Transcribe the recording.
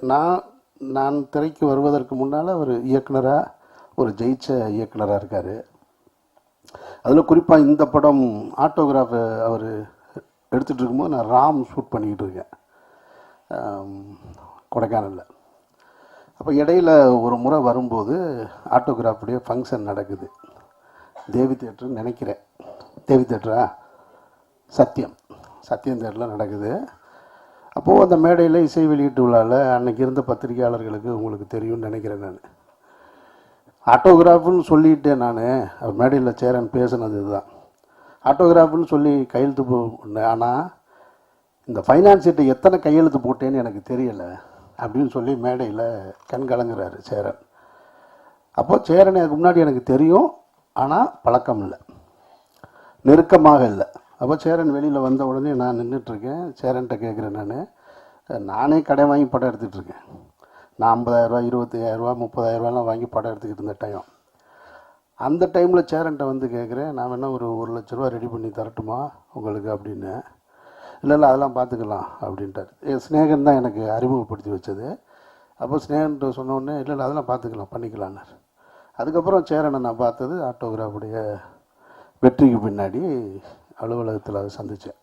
நான் நான் திரைக்கு வருவதற்கு முன்னால் அவர் இயக்குனராக ஒரு ஜெயிச்ச இயக்குனராக இருக்கார். அதில் குறிப்பாக இந்த படம் ஆட்டோகிராஃப் அவர் எடுத்துகிட்டு இருக்கும்போது நான் ராம் ஷூட் பண்ணிக்கிட்டு இருக்கேன். கொடைக்கானலில். அப்போ இடையில ஒரு முறை வரும்போது ஆட்டோகிராஃபுடைய ஃபங்க்ஷன் நடக்குது. தேவி தேட்டர்னு நினைக்கிறேன். தேவி தேட்டரா சத்தியம் சத்தியம் தேட்டரில் நடக்குது. அப்போது அந்த மேடையில் இசை வெளியீட்டு விழாவில் அன்றைக்கி இருந்த பத்திரிகையாளர்களுக்கு உங்களுக்கு தெரியும்னு நினைக்கிறேன் நான். ஆட்டோகிராஃப்னு சொல்லிட்டேன் நான். அவர் மேடையில் சேரன் பேசுனது இதுதான். ஆட்டோகிராஃப்னு சொல்லி கையெழுத்து போனேன் ஆனால் இந்த ஃபைனான்ஸ் சீட்டை எத்தனை கையெழுத்து போட்டேன்னு எனக்கு தெரியலை அப்படின்னு சொல்லி மேடையில் கண் கலங்குறாரு சேரன் அப்போது சேரன் எனக்கு முன்னாடி எனக்கு தெரியும் ஆனால் பழக்கம் இல்லை. நெருக்கமாக இல்லை. அப்போ சேரன் வெளியில் வந்த உடனே நான் நின்றுட்டுருக்கேன் சேரன்கிட்ட கேட்குறேன் நான். நானே கடை வாங்கி படம் எடுத்துகிட்ருக்கேன் நான் ஐம்பதாயிரரூவா இருபத்தையாயிரரூவா முப்பதாயிரரூவாலாம் வாங்கி படம் எடுத்துக்கிட்டு இருந்த டைம் அந்த டைமில் சேரன்ட்ட வந்து கேட்குறேன் நான் வேணால் ஒரு ஒரு லட்ச ரூபா ரெடி பண்ணி தரட்டுமா உங்களுக்கு அப்படின்னு. இல்லை இல்லை அதெல்லாம் பார்த்துக்கலாம் அப்படின்ட்டார். என் ஸ்நேகன் தான் எனக்கு அறிமுகப்படுத்தி வச்சது. அப்போ ஸ்நேகன்ட்ட சொன்னோடனே இல்லை இல்லை அதெல்லாம் பார்த்துக்கலாம் பண்ணிக்கலான்னார் அதுக்கப்புறம் சேரனை நான் பார்த்தது ஆட்டோகிராஃபுடைய வெற்றிக்கு பின்னாடி அலுவலகத்தில் அதை சந்தித்தேன்